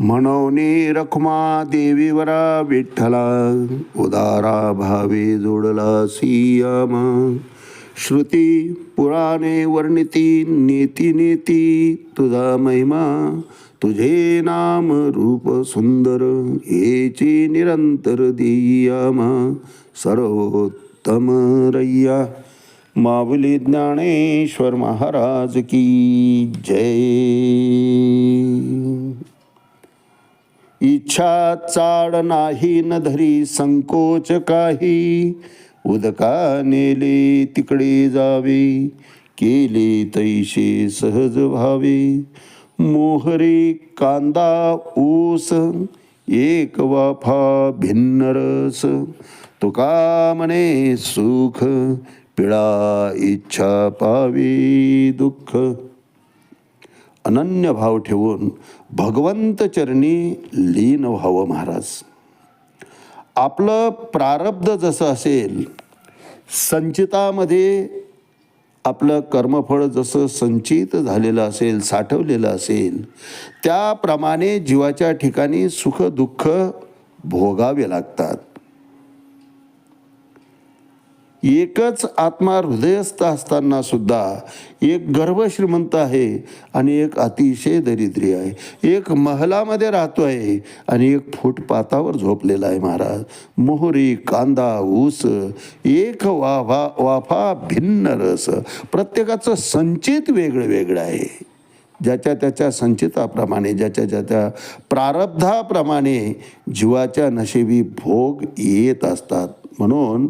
म्हणवणे रखमा देवीवरा विठ्ठला उदारा भावे जोडला सियामा श्रुती पुराणे वर्णिती नीती नीती तुझा महिमा तुझे नाम रूप सुंदर येची निरंतर देयामा. सर्वोत्तम रय्या माऊली ज्ञानेश्वर महाराज की जय. इच्छा चाड नाही न धरी संकोच काही. उदका नेले तिकडे जावे केले तैसे सहज व्हावे. मोहरे कांदा ऊस एक वाफा भिन्न रस. तुका म्हणे सुख पिळा इच्छा पावी दुःख. अनन्य भाव ठेवून भगवंत चरणी लीन व्हावं महाराज. आपलं प्रारब्ध जसं असेल संचितामध्ये आपलं कर्मफळ जसं संचित झालेलं असेल साठवलेलं असेल त्याप्रमाणे जीवाच्या ठिकाणी सुख दुःख भोगावे लागतात. एकच आत्मा हृदयस्थ असताना सुद्धा एक गर्भ श्रीमंत आहे आणि एक अतिशय दरिद्री आहे. एक महलामध्ये राहतो आहे आणि एक फुटपाथावर झोपलेला आहे महाराज. मोहरी कांदा ऊस एक वाफा वाफा भिन्न रस. प्रत्येकाचं संचित वेगळं वेगळं आहे. ज्याच्या त्याच्या संचिताप्रमाणे ज्याच्या ज्याच्या प्रारब्धाप्रमाणे जीवाच्या नशेबी भोग येत असतात. म्हणून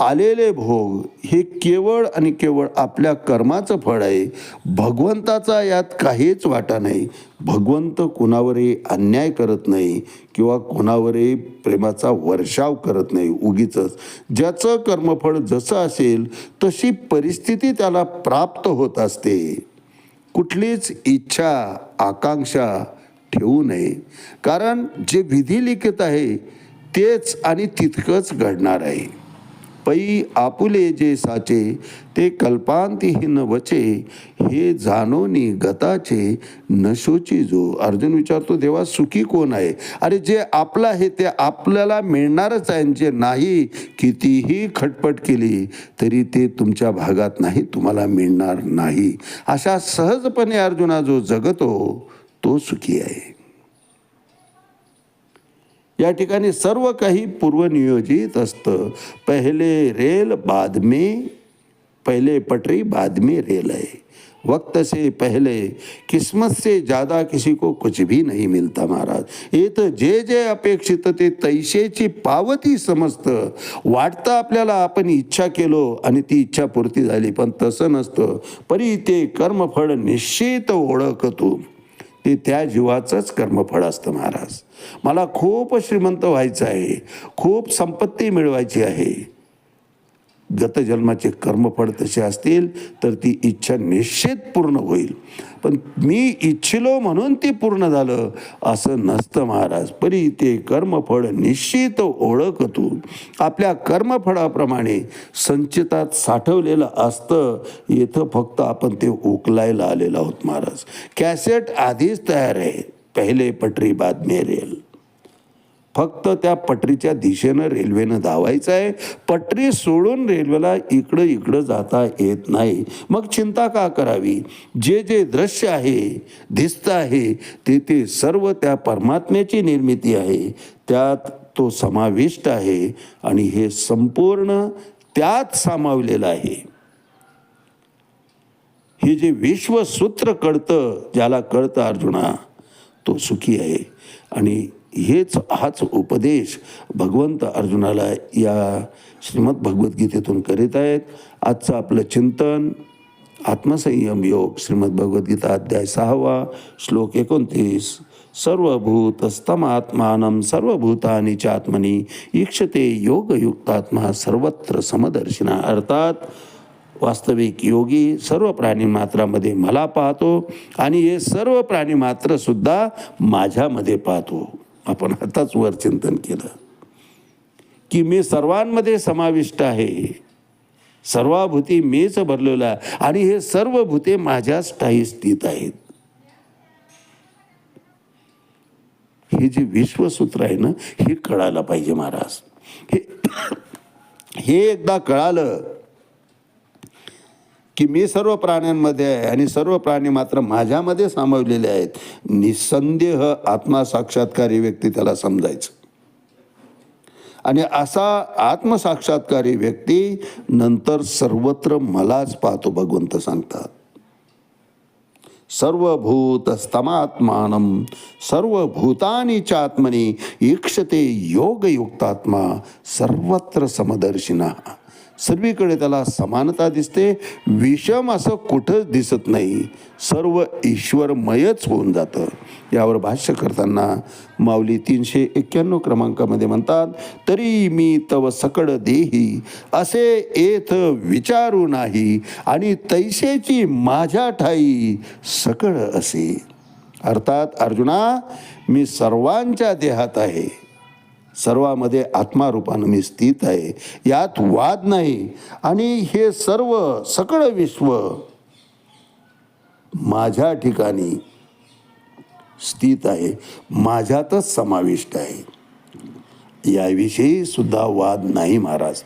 आलेले भोग हे केवळ आणि केवळ आपल्या कर्माचं फळ आहे. भगवंताचा यात काहीच वाटा नाही. भगवंत कुणावरही अन्याय करत नाही किंवा कुणावरही प्रेमाचा वर्षाव करत नाही उगीच ज्याचं कर्मफळ जसं असेल तशी परिस्थिती त्याला प्राप्त होत असते. कुठलीच इच्छा आकांक्षा ठेवू नये. कारण जे विधी लिखित आहे तेच आणि तितकंच घडणार आहे. पै आपुले जे साचे ते कल्पांतिहीन वचे हे जाणोनी गताचे नशोची जो. अर्जुन विचारतो देवा सुखी कोण आहे? अरे जे आपलं आहे ते आपल्याला मिळणारच आहे जे नाही कितीही खटपट केली तरी ते तुमच्या भागात नाही तुम्हाला मिळणार नाही. अशा सहजपणे अर्जुना जो जगतो तो सुखी आहे. या ठिकाणी सर्व काही पूर्वनियोजित असतं. पहिले रेल बाद में पटरी बाद में रेल आहे. वक्त से पहले किस्मत से ज़्यादा किसी को कुछ भी नहीं मिलता महाराज. हे तर जे जे अपेक्षित ते तैशेची पावती समजतं वाटतं आपल्याला आपण इच्छा केलो आणि ती इच्छा पूर्ती झाली पण तसं नसतं. परी ते कर्मफळ निश्चित ओळखतो. ते त्या जीवाचंच कर्मफळ असतं महाराज. मला खूप श्रीमंत व्हायचं आहे. खूप संपत्ती मिळवायची आहे. गतजन्माचे कर्मफळ तसे असतील तर ती इच्छा निश्चित पूर्ण होईल. पण मी इच्छिलो म्हणून ती पूर्ण झालं असं नसतं महाराज. परी ते कर्मफळ निश्चित ओळख तू आपल्या कर्मफळाप्रमाणे संचितात साठवलेलं असतं. इथं फक्त आपण ते उकलायला आलेलो आहोत महाराज. कॅसेट आधीच तयार आहे पहिले पटरी बाद रेल. फक्त त्या पटरीच्या दिशेनं रेल्वेनं धावायचं आहे. पटरी सोडून रेल्वेला इकडं इकडं जाता येत नाही. मग चिंता का करावी? जे जे दृश्य आहे दिसतं आहे ते ते सर्व त्या परमात्म्याची निर्मिती आहे. त्यात तो समाविष्ट आहे आणि हे संपूर्ण त्यात सामावलेलं आहे. हे जे विश्वसूत्र कळतं ज्याला कळतं अर्जुना तो सुखी आहे. आणि हेच हाच उपदेश भगवंत अर्जुनाला या श्रीमद भगवद्गीतेतून करीत आहेत. आजचं आपलं चिंतन आत्मसंयम योग श्रीमद भगवद्गीता अध्याय सहावा श्लोक एकोणतीस. सर्वभूतस्तमात्मानं सर्वभूतानि चात्मनी ईक्षते योगयुक्तात्मा सर्वत्र समदर्शिना. अर्थात वास्तविक योगी सर्व प्राणी मात्रामध्ये मला पाहतो आणि हे सर्व प्राणी मात्र सुद्धा माझ्यामध्ये पाहतो. आपण आताच वर चिंतन केलं. की मी सर्वांमध्ये समाविष्ट आहे. सर्वाभूती मीच भरलेला आहे. आणि हे सर्व भूते माझ्याच ठाई स्थित आहेत. हे जे विश्वसूत्र आहे ना हे कळायला पाहिजे महाराज. हे हे एकदा कळालं की मी सर्व प्राण्यांमध्ये आहे आणि सर्व प्राणी मात्र माझ्यामध्ये सामावलेले आहेत. निसंदेह आत्मसाक्षात्कारी व्यक्ती त्याला समजायचं. आणि असा आत्मसाक्षात्कारी व्यक्ती नंतर सर्वत्र मलाच पाहतो भगवंत सांगतात. सर्वभूत स्तमात्मानम च चात्मनी ईक्षते योगयुक्तात्मा सर्वत्र समदर्शिना. सर्वीकडे त्याला समानता दिसते. विषम असं कुठंच दिसत नाही. सर्व ईश्वरमयच होऊन जातं. यावर भाष्य करताना माऊली तीनशे एक्क्याण्णव क्रमांकामध्ये म्हणतात तरी मी तव सकड देही असे येथ विचारू नाही आणि तैसेची माझ्या ठाई सकळ असे. अर्थात अर्जुना मी सर्वांच्या देहात आहे. सर्वामध्ये आत्मारूपानं मी स्थित आहे. यात वाद नाही. आणि हे सर्व सकळ विश्व माझ्या ठिकाणी स्थित आहे. माझ्यातच समाविष्ट आहे. याविषयी सुद्धा वाद नाही महाराज.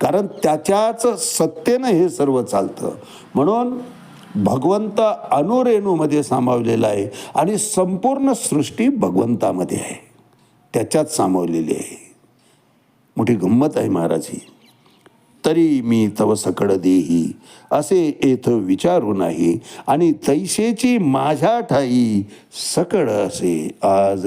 कारण त्याच्याच सत्तेनं हे सर्व चालतं. म्हणून भगवंत अनुरेणूमध्ये सामावलेला आहे आणि संपूर्ण सृष्टी भगवंतामध्ये आहे. त्याच्यात सामावलेली आहे. मोठी गंमत आहे महाराज. ही तरी मी तव सकड देही असे येथ विचारू नाही आणि तैसेची माझ्या ठाई सकड असे आज